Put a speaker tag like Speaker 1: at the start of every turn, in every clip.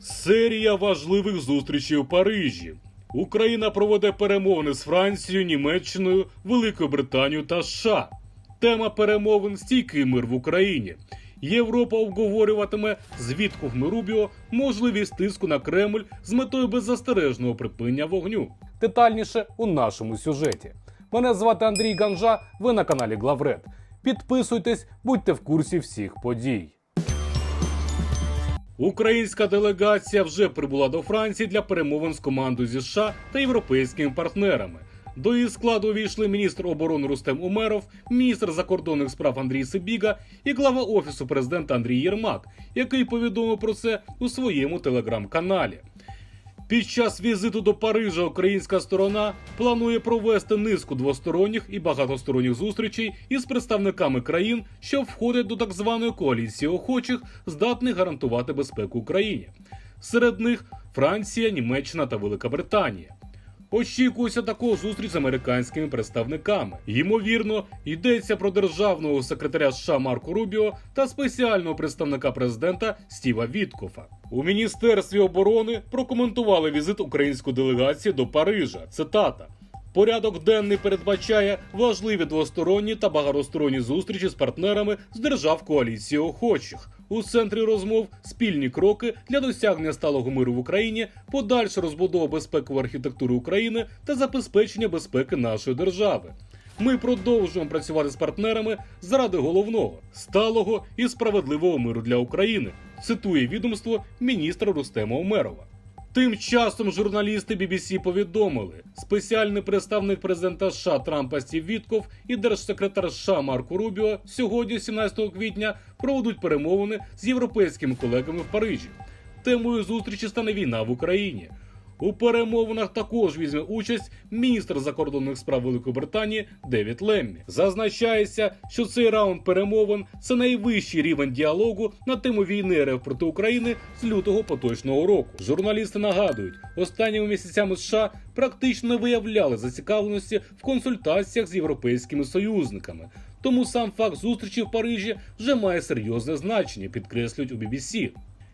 Speaker 1: Серія важливих зустрічей у Парижі. Україна проведе перемовини з Францією, Німеччиною, Великою Британією та США. Тема перемовин стійкий мир в Україні. Європа обговорюватиме з Віткофом і Рубіо можливість тиску на Кремль з метою беззастережного припинення вогню. Детальніше у нашому сюжеті. Мене звати Андрій Ганжа. Ви на каналі Главред. Підписуйтесь, будьте в курсі всіх подій. Українська делегація вже прибула до Франції для перемовин з командою зі США та європейськими партнерами. До її складу увійшли міністр оборони Рустем Умеров, міністр закордонних справ Андрій Сибіга і глава офісу президента Андрій Єрмак, який повідомив про це у своєму телеграм-каналі. Під час візиту до Парижа українська сторона планує провести низку двосторонніх і багатосторонніх зустрічей із представниками країн, що входять до так званої коаліції охочих, здатних гарантувати безпеку Україні. Серед них Франція, Німеччина та Велика Британія. Очікується також зустріч з американськими представниками. Ймовірно, йдеться про державного секретаря США Марко Рубіо та спеціального представника президента Стіва Віткофа. У міністерстві оборони прокоментували візит української делегації до Парижа. Цитата. Порядок денний передбачає важливі двосторонні та багатосторонні зустрічі з партнерами з держав коаліції охочих. У центрі розмов спільні кроки для досягнення сталого миру в Україні, подальша розбудова безпекової архітектури України та забезпечення безпеки нашої держави. Ми продовжуємо працювати з партнерами заради головного сталого і справедливого миру для України. Цитує відомство міністра Рустема Умерова. Тим часом журналісти BBC повідомили, спеціальний представник президента США Трампа Стів Вітков і держсекретар США Марко Рубіо сьогодні, 17 квітня, проведуть перемовини з європейськими колегами в Парижі. Темою зустрічі стане війна в Україні. У перемовинах також візьме участь міністр закордонних справ Великої Британії Девід Леммі. Зазначається, що цей раунд перемовин це найвищий рівень діалогу на тему війни РФ проти України з лютого поточного року. Журналісти нагадують, останніми місяцями США практично не виявляли зацікавленості в консультаціях з європейськими союзниками. Тому сам факт зустрічі в Парижі вже має серйозне значення, підкреслюють у BBC.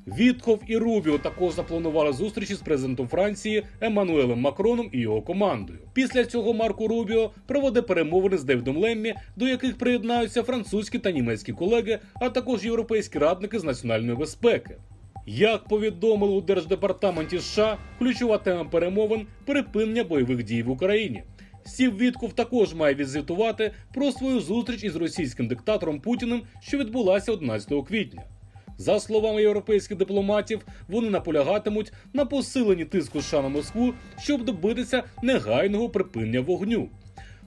Speaker 1: Вітков і Рубіо також запланували зустрічі з президентом Франції Еммануелем Макроном і його командою. Після цього Марко Рубіо проведе перемовини з Девідом Леммі, до яких приєднаються французькі та німецькі колеги, а також європейські радники з національної безпеки. Як повідомили у держдепартаменті США, ключова тема перемовин припинення бойових дій в Україні. Стів Вітков також має відзвітувати про свою зустріч із російським диктатором Путіним, що відбулася 11 квітня. За словами європейських дипломатів, вони наполягатимуть на посиленні тиску США на Москву, щоб добитися негайного припинення вогню.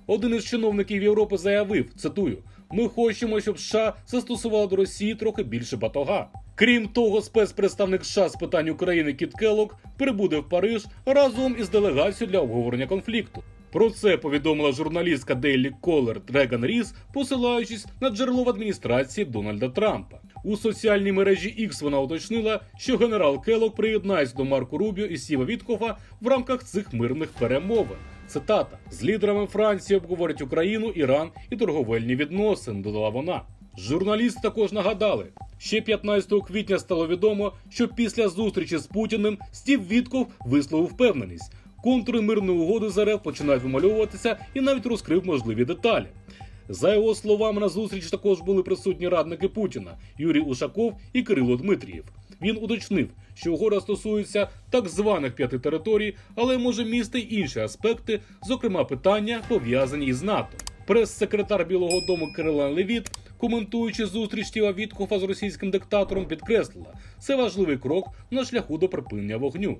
Speaker 1: Один із чиновників Європи заявив: цитую: ми хочемо, щоб США застосували до Росії трохи більше батога. Крім того, спецпредставник США з питань України Кіт Келлог прибуде в Париж разом із делегацією для обговорення конфлікту. Про це повідомила журналістка Daily Caller Реган Ріс, посилаючись на джерело в адміністрації Дональда Трампа. У соціальній мережі X вона уточнила, що генерал Келлог приєднається до Марко Рубіо і Сіва Віткофа в рамках цих мирних перемовин. Цитата: з лідерами Франції обговорять Україну, Іран і торговельні відносини. Додала вона. Журналісти також нагадали, ще 15 квітня стало відомо, що після зустрічі з Путіним Стів Вітков висловив впевненість. Контури мирної угоди з РФ починають вимальовуватися і навіть розкрив можливі деталі. За його словами, на зустріч також були присутні радники Путіна Юрій Ушаков і Кирило Дмитрієв. Він уточнив, що угода стосується так званих п'яти територій, але може містити інші аспекти, зокрема питання пов'язані із НАТО. Прес-секретар Білого Дому Кирила Левіт, коментуючи зустріч Стіва Віткофа з російським диктатором, підкреслила, це важливий крок на шляху до припинення вогню.